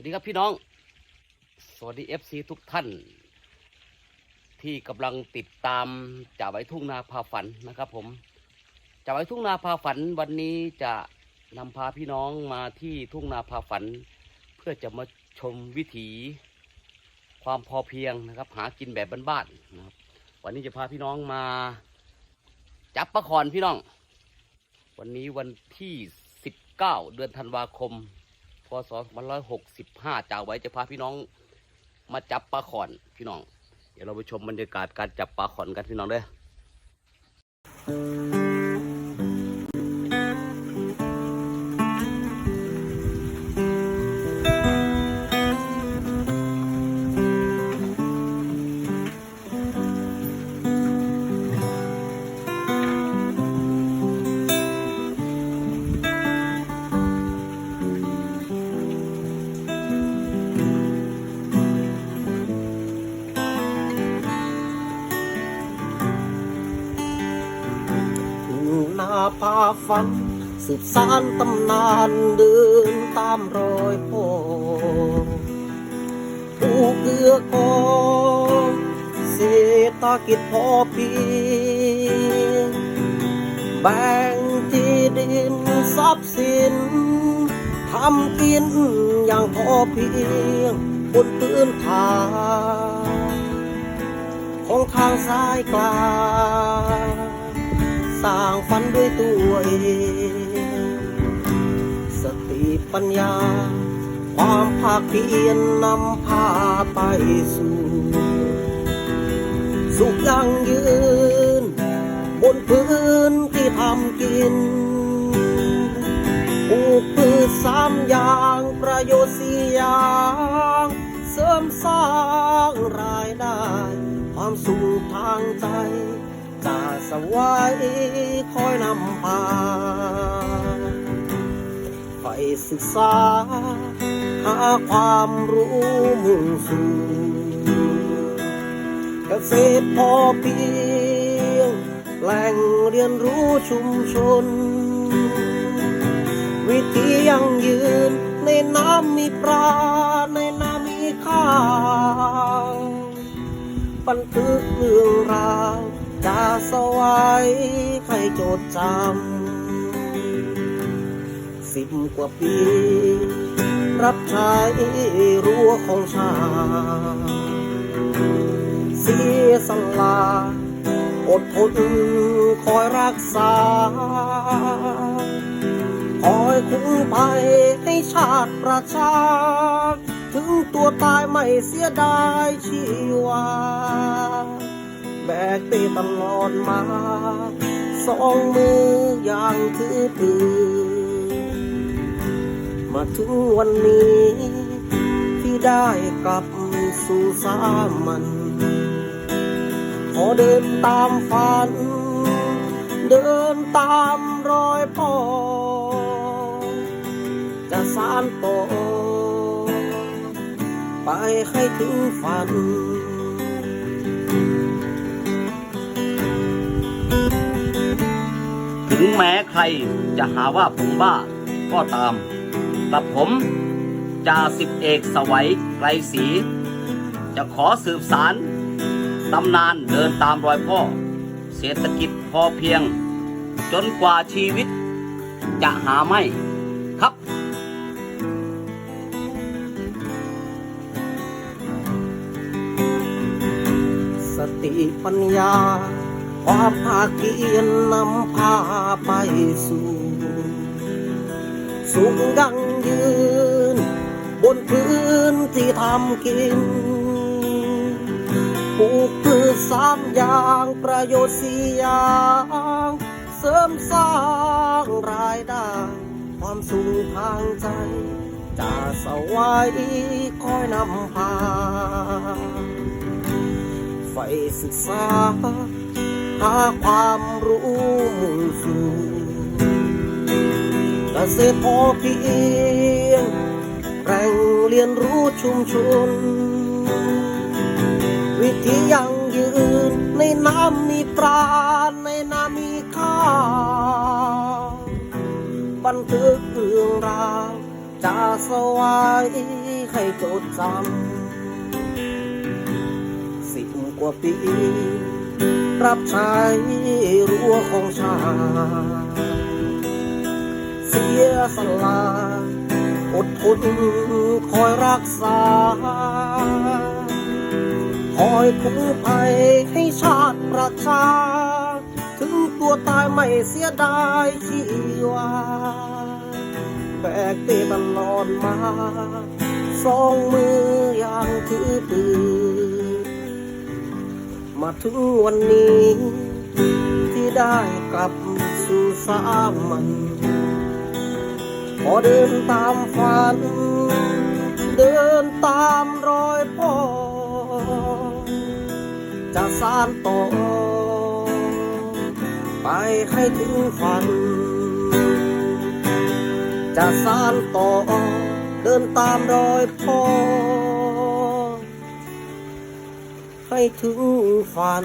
วัสดีครับพี่น้อง สวัสดีเอฟซีทุกท่าน ที่กำลังติดตามจ่าไว้ทุ่งนาพาฝันนะครับผมจ่าไว้ทุ่งนาพาฝันวันนี้จะนำพาพี่น้องมาที่ทุ่งนาพาฝัน เพื่อจะมาชมวิถีความพอเพียงนะครับ หากินแบบบ้านๆนะครับ วันนี้จะพาพี่น้องมาจับปลาคอนพี่น้อง วันนี้วันที่ 19 เดือนธันวาคม พศ2565จ่าไว้จะพาพี่น้องมาจับปลาขอนพี่น้อง เดี๋ยวเราไปชมบรรยากาศการจับปลาขอนกันพี่น้องเด้อ พาฝัน สืบสานตำนานเดินตามรอยพ่อผู้เกื้อกองเศรษฐกิจพอเพียงแบ่งที่ดินทรัพย์สินทำกินอย่างพอเพียงบนพื้นฐานของทางสายกลาง สร้างฝันด้วยตัวเอง สติปัญญา ความภาคเพียรนำพาไปสู่ สุขยั่งยืน บนพื้นที่ทำกินปลูกพืชสามอย่างประโยชน์สี่อย่างเสริมสร้างรายได้ ความสุขทางใจ จะสวายคอยนำพาไปศึกษา หาความรู้มุ่งสู่เกษตรพอเพียง แหล่งเรียนรู้ชุมชน วิธียังยืนในน้ำมีปลาในน้ำมีข้าวบันทึกเรื่องราว สวายให้จดจำสิบกว่าปี รับใช้รั้วของชาติเสียสละอดทนคอยรักษา คอยคุ้มภัยให้ชาติประชา ถึงตัวตายไม่เสียดายชีวา แบกไปตลอดมา สองมืออย่างถือปืนมาถึงวันนี้ ที่ได้กลับสู่สามัญขอเดินตามฝัน เดินตามรอยพ่อ จะสานต่อไปให้ถึงฝัน ถึงแม้ใครจะหาว่าผมบ้าก็ตามแต่ผมจ่าสิบเอกสวัยไกรศรีจะขอสืบสารตำนานเดินตามรอยพ่อ เศรษฐกิจพอเพียง จนกว่าชีวิต จะหาไม่ครับสติปัญญา ความภาคเพียรนำพาไปสู่สุขยั่งยืน บนพื้นที่ทำกินปลูกพืชสามอย่างประโยชน์สี่อย่างเสริมสร้างรายได้ ความสุขทางใจจะสวายคอยนำพาไฟศึกษา หาความรู้มุ่งสู่เกษตรพอเพียงแรงเรียนรู้ชุมชน วิธียั่งยืนในน้ำมีปลาในน้ำมีข้าวบันทึกเรื่องราวจะสวายให้จดจำสิบกว่าปี รับใช้รั้วของชาติเสียสละอดทนคอยรักษา คอยคุ้มภัยให้ชาติประชา ถึงตัวตายไม่เสียดายชีวาแบกเตตลอดมา สองมืออย่างถือปืน มาถึงวันนี้ ที่ได้กลับสู่สามัญขอเดินตามฝัน เดินตามรอยพ่อ จะสานต่อ ไปให้ถึงฝัน จะสานต่อ เดินตามรอยพ่อ ให้ถึงฝัน